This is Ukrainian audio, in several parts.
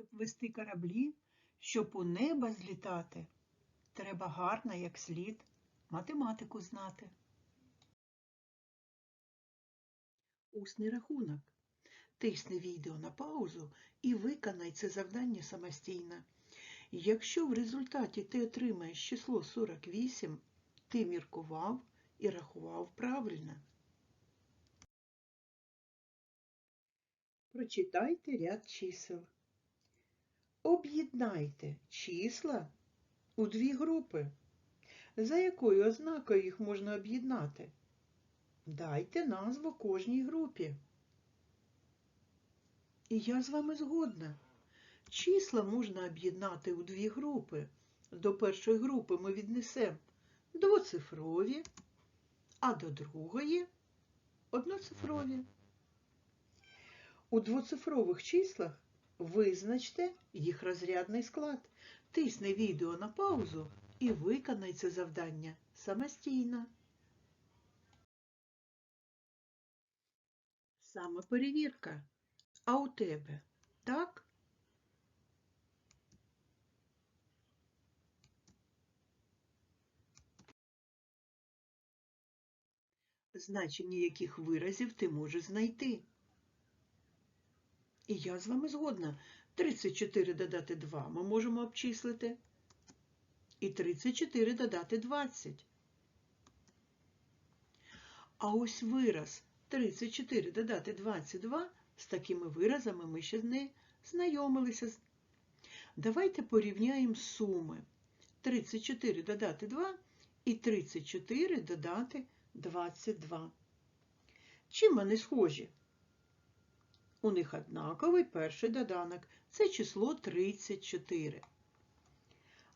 Щоб вести кораблі, щоб у неба злітати, треба гарно, як слід, математику знати. Усний рахунок. Тисни відео на паузу і виконай це завдання самостійно. Якщо в результаті ти отримаєш число 48, ти міркував і рахував правильно. Прочитайте ряд чисел. Об'єднайте числа у дві групи. За якою ознакою їх можна об'єднати? Дайте назву кожній групі. І я з вами згодна. Числа можна об'єднати у дві групи. До першої групи ми віднесемо двоцифрові, а до другої одноцифрові. У двоцифрових числах визначте їх розрядний склад. Тисни відео на паузу і виконай це завдання самостійно. Саме перевірка. А у тебе так? Значення яких виразів ти можеш знайти? І я з вами згодна. 34 додати 2 ми можемо обчислити. І 34 додати 20. А ось вираз 34 додати 22, з такими виразами ми ще не знайомилися. Давайте порівняємо суми. 34 додати 2 і 34 додати 22. Чим вони схожі? У них однаковий перший доданок. Це число 34.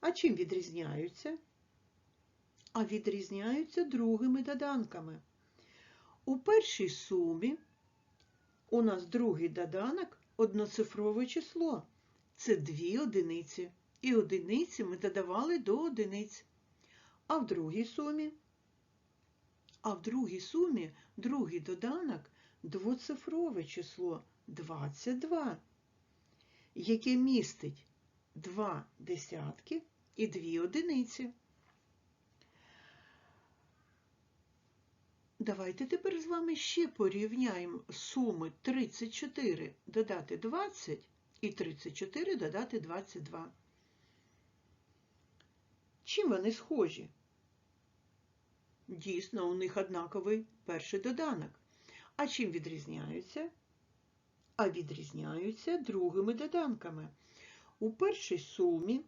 А чим відрізняються? А відрізняються другими доданками. У першій сумі у нас другий доданок одноцифрове число. Це дві одиниці. І одиниці ми додавали до одиниць. А в другій сумі, а в другій сумі другий доданок двоцифрове число 22, яке містить два десятки і дві одиниці. Давайте тепер з вами ще порівняємо суми 34 додати 20 і 34 додати 22. Чим вони схожі? Дійсно, у них однаковий перший доданок. А чим відрізняються? А відрізняються другими доданками. У першій сумі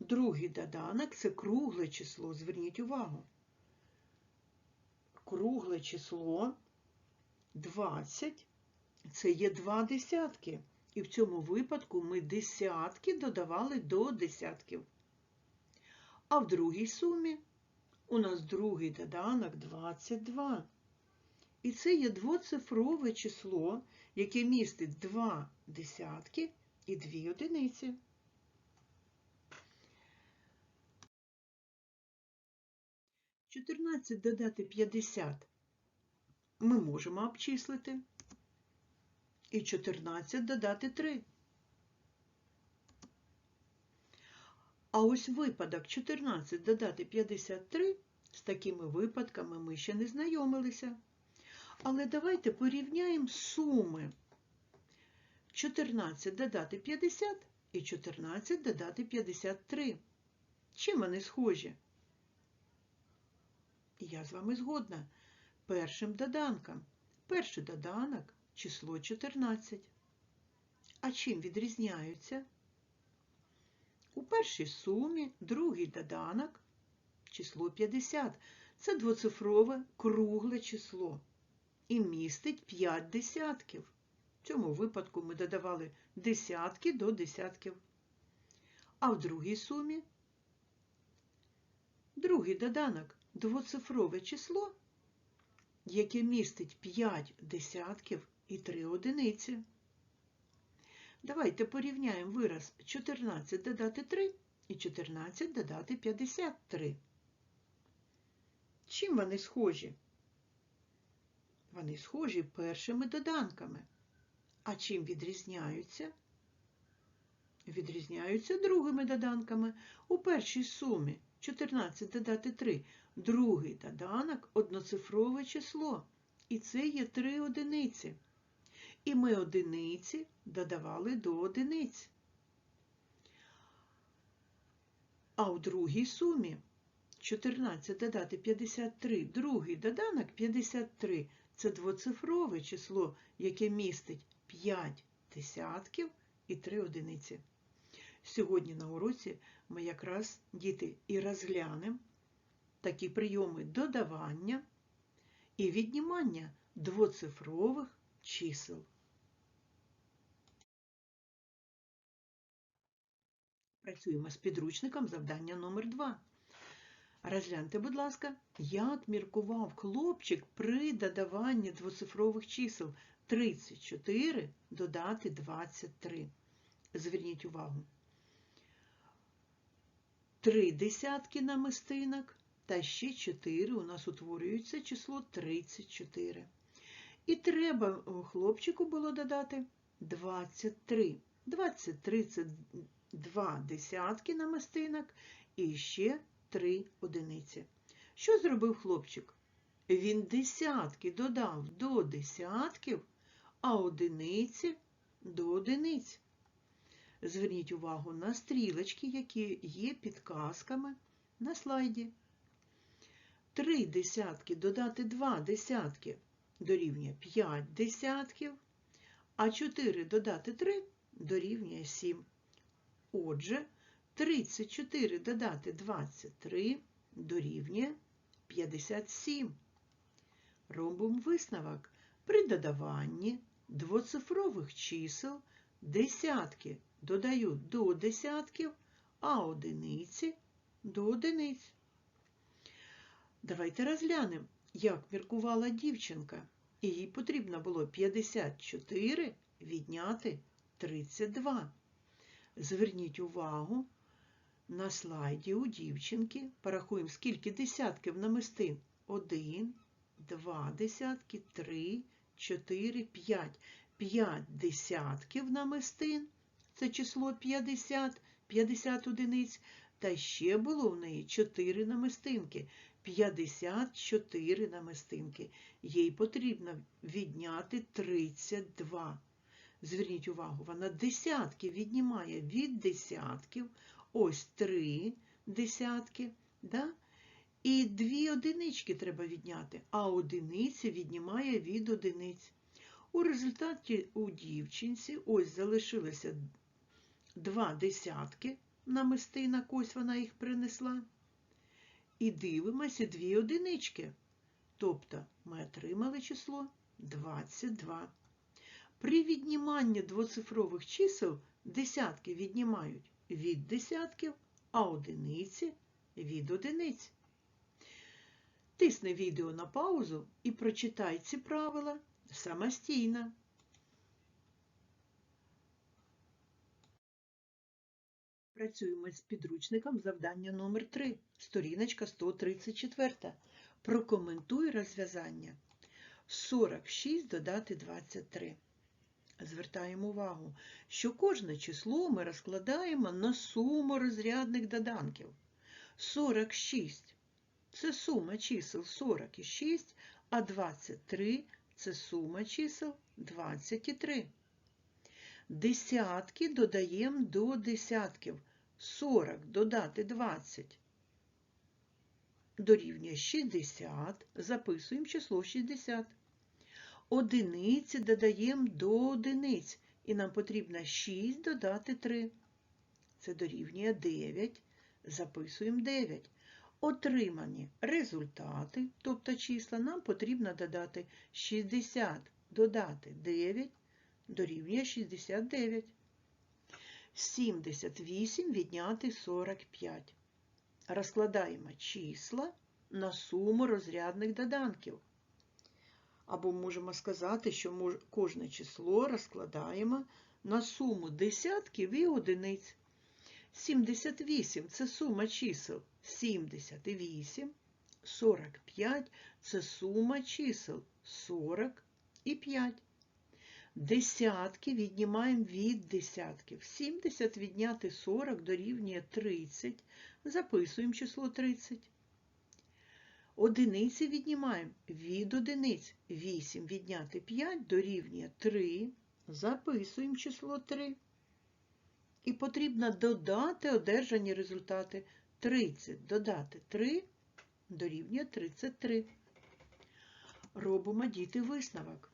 другий доданок це кругле число. Зверніть увагу. Кругле число 20 це є два десятки. І в цьому випадку ми десятки додавали до десятків. А в другій сумі у нас другий доданок 22. І це є двоцифрове число, яке містить два десятки і дві одиниці. Чотирнадцять додати 50 ми можемо обчислити. І 14 додати 3. А ось випадок 14 додати 53, з такими випадками ми ще не знайомилися. Але давайте порівняємо суми. 14 додати 50 і 14 додати 53. Чим вони схожі? Я з вами згодна. Першим доданком. Перший доданок число 14. А чим відрізняються? У першій сумі другий доданок число 50. Це двоцифрове кругле число і містить 5 десятків. В цьому випадку ми додавали десятки до десятків. А в другій сумі другий доданок двоцифрове число, яке містить 5 десятків і 3 одиниці. Давайте порівняємо вираз 14 додати 3 і 14 додати 53. Чим вони схожі? Вони схожі першими доданками. А чим відрізняються? відрізняються другими доданками. У першій сумі 14 додати 3. Другий доданок одноцифрове число. І це є 3 одиниці. І ми одиниці додавали до одиниць. А у другій сумі 14 додати 53, другий доданок 53 це двоцифрове число, яке містить 5 десятків і 3 одиниці. Сьогодні на уроці ми якраз, діти, і розглянемо такі прийоми додавання і віднімання двоцифрових чисел. Працюємо з підручником завдання номер 2 Розгляньте, будь ласка, як міркував хлопчик при додаванні двоцифрових чисел 34 додати 23. Зверніть увагу. Три десятки намистинок та ще 4 у нас утворюється число 34. І треба хлопчику було додати 23. 23 це 2 десятки намистинок і ще 3 одиниці. Що зробив хлопчик? Він десятки додав до десятків, а одиниці до одиниць. Зверніть увагу на стрілочки, які є підказками на слайді. Три десятки додати два десятки дорівнює 5 десятків, а 4 додати 3 дорівнює 7. Отже, 34 додати 23 дорівнює 57. Робимо висновок. При додаванні двоцифрових чисел десятки додають до десятків, а одиниці до одиниць. Давайте розглянемо, як міркувала дівчинка. Їй потрібно було 54 відняти 32. Зверніть увагу, на слайді у дівчинки порахуємо, скільки десятків намистин. Один, два десятки, три, чотири, п'ять. П'ять десятків намистин. Це число 50, 50 одиниць. Та ще було в неї 4 намистинки. 54 намистинки. Їй потрібно відняти 32. Зверніть увагу, вона десятки віднімає від десятків, ось три десятки, да? і дві одинички треба відняти, а одиниці віднімає від одиниць. У результаті у дівчинці ось залишилося два десятки намистинок, ось вона їх принесла. І дивимося дві одинички. Тобто ми отримали число 22. При відніманні двоцифрових чисел десятки віднімають від десятків, а одиниці від одиниць. Тисни відео на паузу і прочитай ці правила самостійно. Працюємо з підручником завдання номер 3 сторіночка 134. Прокоментуй розв'язання. 46 додати 23. Звертаємо увагу, що кожне число ми розкладаємо на суму розрядних доданків. 46 це сума чисел 46, а 23 це сума чисел 23. Десятки додаємо до десятків. 40 додати 20 дорівнює 60, записуємо число 60. Одиниці додаємо до одиниць, і нам потрібно 6 додати 3. Це дорівнює 9, записуємо 9. Отримані результати, тобто числа, нам потрібно додати 60, додати 9, дорівнює 69. 78 відняти 45. Розкладаємо числа на суму розрядних доданків. Або можемо сказати, що кожне число розкладаємо на суму десятків і одиниць. 78 це сума чисел 78, 45 це сума чисел 40 і 5. Десятки віднімаємо від десятків. 70 відняти 40 дорівнює 30. Записуємо число 30. Одиниці віднімаємо від одиниць. 8 відняти 5 дорівнює 3. Записуємо число 3. І потрібно додати одержані результати. 30 додати 3 дорівнює 33. Робимо діти висновок.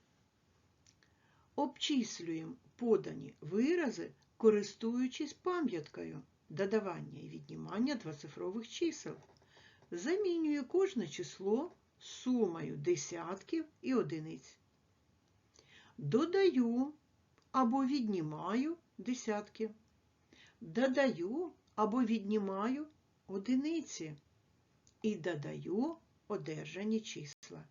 Обчислюємо подані вирази, користуючись пам'яткою додавання і віднімання двоцифрових чисел. Замінюю кожне число сумою десятків і одиниць. Додаю або віднімаю десятки. Додаю або віднімаю одиниці. І додаю одержані числа.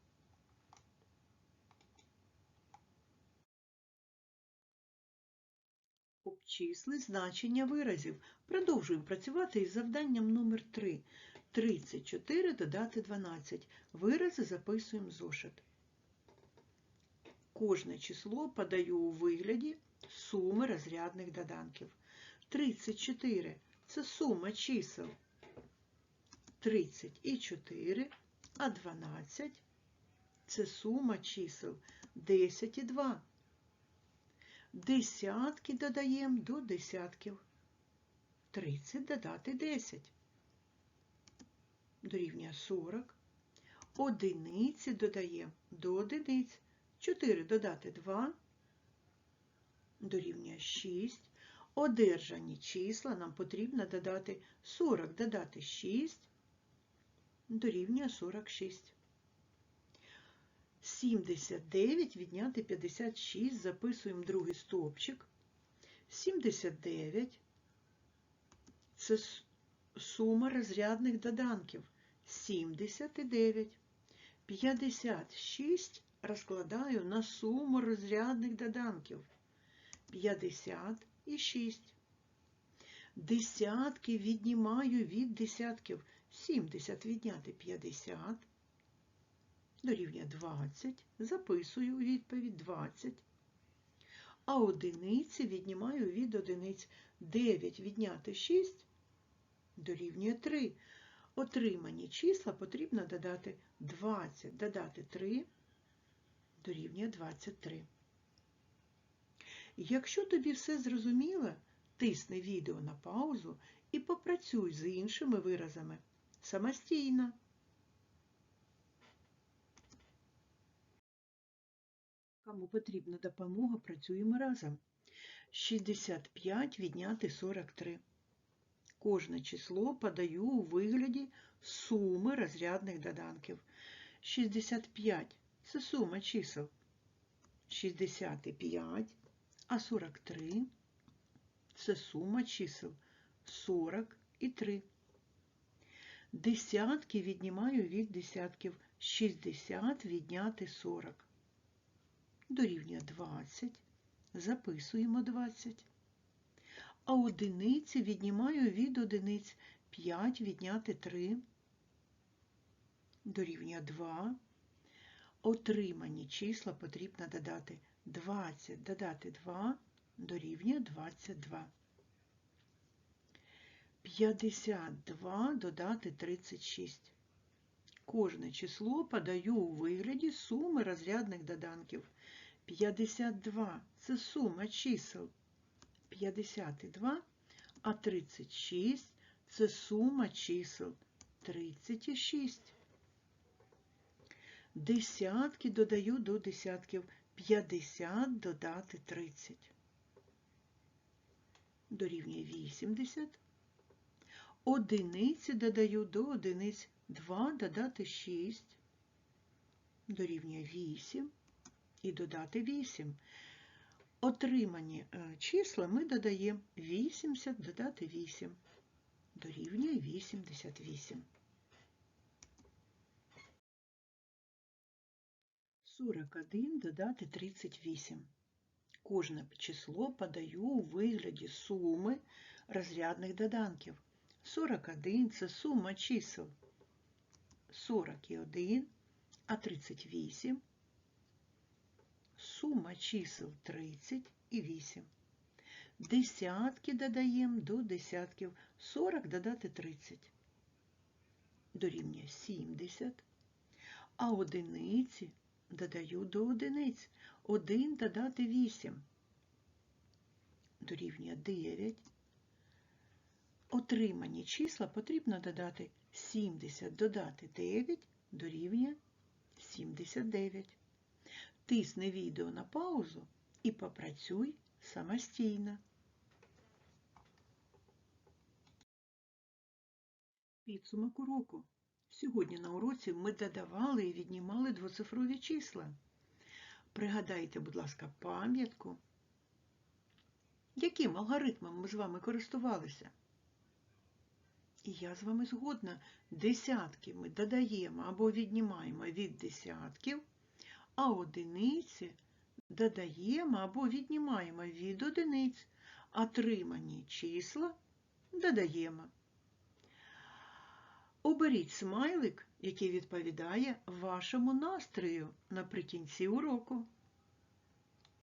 Обчисли значення виразів. Продовжуємо працювати із завданням номер 3. 34 додати 12. Вирази записуємо зошит. Кожне число подаю у вигляді суми розрядних доданків. 34 це сума чисел 30 і 4, а 12 це сума чисел 10 і 2. Десятки додаємо до десятків. 30 додати 10. Дорівнює 40. Одиниці додаємо до одиниць. 4 додати 2. Дорівнює 6. Одержані числа нам потрібно додати 40 додати 6. Дорівнює 46. 79 відняти 56, записуємо другий стовпчик. 79 це сума розрядних доданків. 79. 56 розкладаю на суму розрядних доданків. 50 і 6. Десятки віднімаю від десятків. 70 відняти 50 дорівнює 20, записую відповідь 20. А одиниці віднімаю від одиниць 9 відняти 6 дорівнює 3. Отримані числа потрібно додати 20, додати 3 дорівнює 23. Якщо тобі все зрозуміло, тисни відео на паузу і попрацюй з іншими виразами самостійно. Кому потрібна допомога, працюємо разом. 65 відняти 43. Кожне число подаю у вигляді суми розрядних доданків. 65 це сума чисел. 65, а 43 це сума чисел 40 і 3. Десятки віднімаю від десятків. 60 відняти 40 дорівнює 20, записуємо 20. А одиниці віднімаю від одиниць 5 відняти 3, дорівнює 2. Отримані числа потрібно додати 20, додати 2, дорівнює 22. 52 додати 36. Кожне число подаю у вигляді суми розрядних доданків. 52 це сума чисел 52, а 36 це сума чисел 36. Десятки додаю до десятків 50 додати 30. Дорівнює 80. Одиниці додаю до одиниць 2 додати 6. Дорівнює 8 і додати 8. Отримані е, числа ми додаємо 80 додати 8. Дорівнює 88. 41 додати 38. Кожне число подаю у вигляді суми розрядних доданків. 41 це сума чисел 41, а 38 сума чисел 30 і 8. Десятки додаємо до десятків. 40 додати 30. Дорівнює 70. А одиниці додаю до одиниць. 1 додати 8. Дорівнює 9. Отримані числа потрібно додати 70 додати 9 дорівнює 79. Тисни відео на паузу і попрацюй самостійно. Підсумок уроку. Сьогодні на уроці ми додавали і віднімали двоцифрові числа. Пригадайте, будь ласка, пам'ятку. Яким алгоритмом ми з вами користувалися? І я з вами згодна. Десятки ми додаємо або віднімаємо від десятків, а одиниці додаємо або віднімаємо від одиниць, отримані числа додаємо. Оберіть смайлик, який відповідає вашому настрою наприкінці уроку.